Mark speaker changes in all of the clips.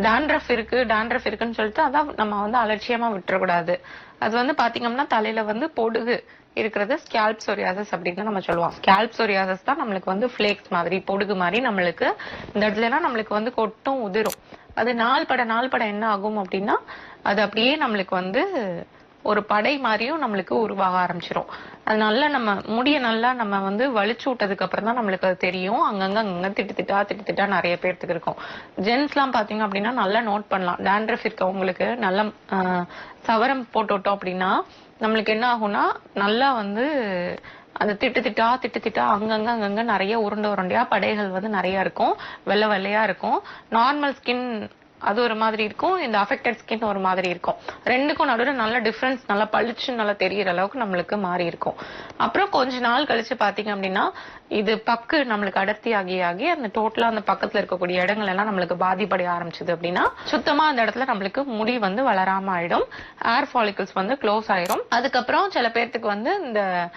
Speaker 1: Dandruff இருக்கு dandruff இருக்குன்னு சொல்லிட்டு அதான் நம்ம வந்து அலட்சியமா விட்டுறக்கூடாது. அது வந்து பாத்தீங்கன்னா தலையில வந்து பொடுகு இருக்கிறது ஸ்கேல்ப் சொரியாசஸ் அப்படின்னு நம்ம சொல்லுவோம். ஸ்கேல்ப் சொரியாசஸ் தான் நம்மளுக்கு வந்து ஃபிளேக்ஸ் மாதிரி பொடுகு மாதிரி நம்மளுக்கு இந்த இடத்துல எல்லாம் நம்மளுக்கு வந்து கொட்டும் உதிரும். அது நாள் பட நாள் பட என்ன ஆகும் அப்படின்னா அது அப்படியே நம்மளுக்கு வந்து ஒரு படை மாதிரியும் நம்மளுக்கு உருவாக ஆரம்பிச்சிரும். அது நல்லா நம்ம முடிய நல்லா நம்ம வந்து வலிச்சு விட்டதுக்கு அப்புறம் தான் நம்மளுக்கு அது தெரியும். அங்கங்க அங்கங்க திட்டு திட்டா திட்டு திட்டா நிறைய பேர்த்துக்கு இருக்கும். ஜென்ஸ் எல்லாம் பாத்தீங்க அப்படின்னா நல்லா நோட் பண்ணலாம். டேண்ட்ரஃப் இருக்கவங்களுக்கு நல்ல சவரம் போட்டு விட்டோம் அப்படின்னா நம்மளுக்கு என்ன ஆகும்னா நல்லா வந்து அந்த திட்டு திட்டா திட்டு திட்டா அங்கங்க அங்கங்க நிறைய உருண்டை உருண்டையா படைகள் வந்து நிறைய இருக்கும். வெள்ளை வெள்ளையா இருக்கும். நார்மல் ஸ்கின் அது ஒரு மாதிரி இருக்கும் இந்த அஃபெக்டட் ஸ்கின் ஒரு மாதிரி இருக்கும். ரெண்டுக்கும் நடுவில் நல்ல டிஃபரன்ஸ் நல்லா பளிச்சு நல்லா தெரியற அளவுக்கு நம்மளுக்கு மாறி இருக்கும். அப்புறம் கொஞ்ச நாள் கழிச்சு பாத்தீங்க அப்படின்னா இது பக்கு நம்மளுக்கு அடர்த்தி ஆகி ஆகி அந்த டோட்டலா அந்த பக்கத்துல இருக்கக்கூடிய இடங்கள் எல்லாம் நம்மளுக்கு பாதிப்படைய ஆரம்பிச்சது அப்படின்னா சுத்தமா அந்த இடத்துல நம்மளுக்கு முடி வந்து வளராம ஆயிடும் ஏர் ஃபாலிகல்ஸ் வந்து க்ளோஸ் ஆயிரும். அதுக்கப்புறம் சில பேர்த்துக்கு வந்து இந்த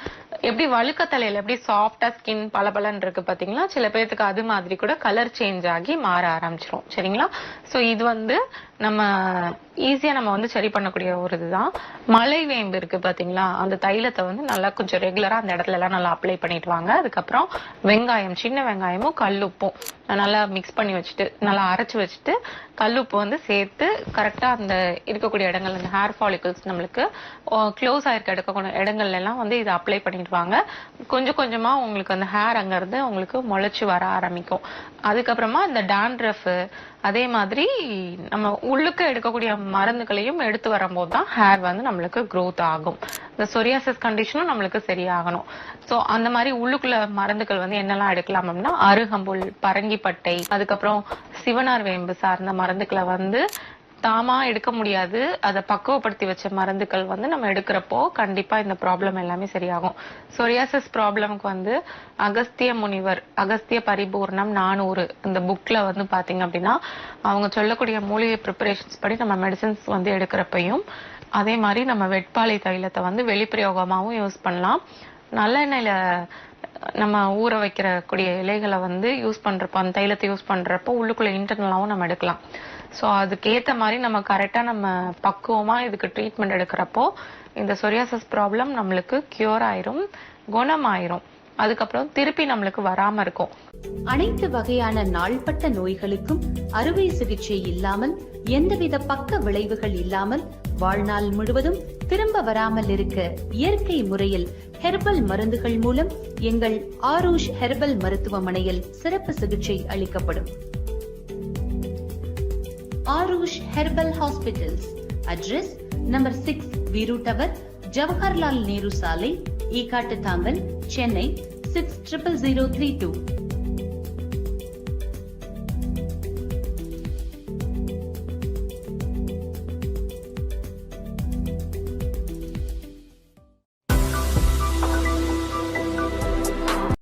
Speaker 1: எப்படி வழுக்க தலையில எப்படி சாஃப்டா ஸ்கின் பளபளன்னு இருக்கு பாத்தீங்களா? சில பேர்த்துக்கு அது மாதிரி கூட கலர் சேஞ்ச் ஆகி மாற ஆரம்பிச்சிரும். சரிங்களா? சோ இது வந்து நம்ம ஈஸியா நம்ம வந்து சரி பண்ணக்கூடிய ஒரு இதுதான் மலை வேம்பு இருக்கு பாத்தீங்களா? அந்த தைலத்தை வந்து நல்லா கொஞ்சம் ரெகுலரா அந்த இடத்துல எல்லாம் நல்லா அப்ளை பண்ணிட்டு வாங்க. அதுக்கப்புறம் வெங்காயம் சின்ன வெங்காயமும் கல்லுப்பும் நல்லா மிக்ஸ் பண்ணி வச்சுட்டு நல்லா அரைச்சு வச்சுட்டு கல்லுப்பு வந்து சேர்த்து கரெக்டா அந்த இருக்கக்கூடிய இடங்கள் அந்த ஹேர் ஃபாலிகல்ஸ் நம்மளுக்கு க்ளோஸ் ஆயிருக்க எடுக்கக்கூடிய இடங்கள்ல எல்லாம் வந்து இதை அப்ளை பண்ணிட்டு வாங்க கொஞ்சம் கொஞ்சமா உங்களுக்கு அந்த ஹேர் அங்கிருந்து உங்களுக்கு முளைச்சு வர ஆரம்பிக்கும். அதுக்கப்புறமா இந்த டாண்ட்ரஃப் அதே மாதிரி நம்ம உள்ளுக்கு எடுக்கக்கூடிய மருந்துகளையும் எடுத்து வரும்போது தான் ஹேர் வந்து நம்மளுக்கு க்ரோத் ஆகும். இந்த சொரியாசிஸ் கண்டிஷனும் நம்மளுக்கு சரியாகணும். ஸோ அந்த மாதிரி உள்ளுக்குள்ள மருந்துகள் வந்து என்னெல்லாம் எடுக்கலாம் அப்படின்னா அருகம்புல் பரங்கிப்பட்டை அதுக்கப்புறம் சிவனார் வேம்பு சார்ந்த மருந்துக்களை வந்து தாமா எடுக்க முடியாது. அதை பக்குவப்படுத்தி வச்ச மருந்துகள் வந்து நம்ம எடுக்கிறப்போ கண்டிப்பா இந்த ப்ராப்ளம் எல்லாமே சரியாகும். சொரியாசிஸ் ப்ராப்ளம்க்கு வந்து அகஸ்திய முனிவர் அகஸ்திய பரிபூர்ணம் நானூறு இந்த புக்ல வந்து பாத்தீங்க அப்படின்னா அவங்க சொல்லக்கூடிய மூலிகை ப்ரிப்பரேஷன்ஸ் படி நம்ம மெடிசன்ஸ் வந்து எடுக்கிறப்பையும் அதே மாதிரி நம்ம வெட்பாலை தைலத்தை வந்து வெளிப்பிரயோகமாகவும் யூஸ் பண்ணலாம். நல்லெண்ணெயில நம்ம ஊற வைக்கிற கூடிய இலைகளை வந்து யூஸ் பண்றப்போ அந்த தைலத்தை யூஸ் பண்றப்போ உள்ளுக்குள்ள இன்டர்னலாவும் நம்ம எடுக்கலாம். ஸோ அதுக்கேற்ற மாதிரி நம்ம கரெக்டாக நம்ம பக்குவமாக இதுக்கு ட்ரீட்மெண்ட் எடுக்கிறப்போ இந்த சொரியாசஸ் ப்ராப்ளம் நம்மளுக்கு கியூர் ஆயிரும் குணமாயிரும். அதுக்கப்புறம் திருப்பி நம்மளுக்கு வராம இருக்கும்.
Speaker 2: அனைத்து வகையான நாள்பட்ட நோய்களுக்கும் அறுவை சிகிச்சை இல்லாமல் எந்தவித பக்க விளைவுகள் இல்லாமல் வாழ்நாள் முழுவதும் திரும்ப வராமல் இருக்க இயற்கை முறையில் ஹெர்பல் மருந்துகள் மூலம் எங்கள் ஆரூஷ் ஹெர்பல் மருத்துவமனையில் சிறப்பு சிகிச்சை அளிக்கப்படும். Aarush herbal hospitals. Address number six Veeru tower Jawaharlal Nehru சாலை Ekkattuthangal Chennai six triple zero three two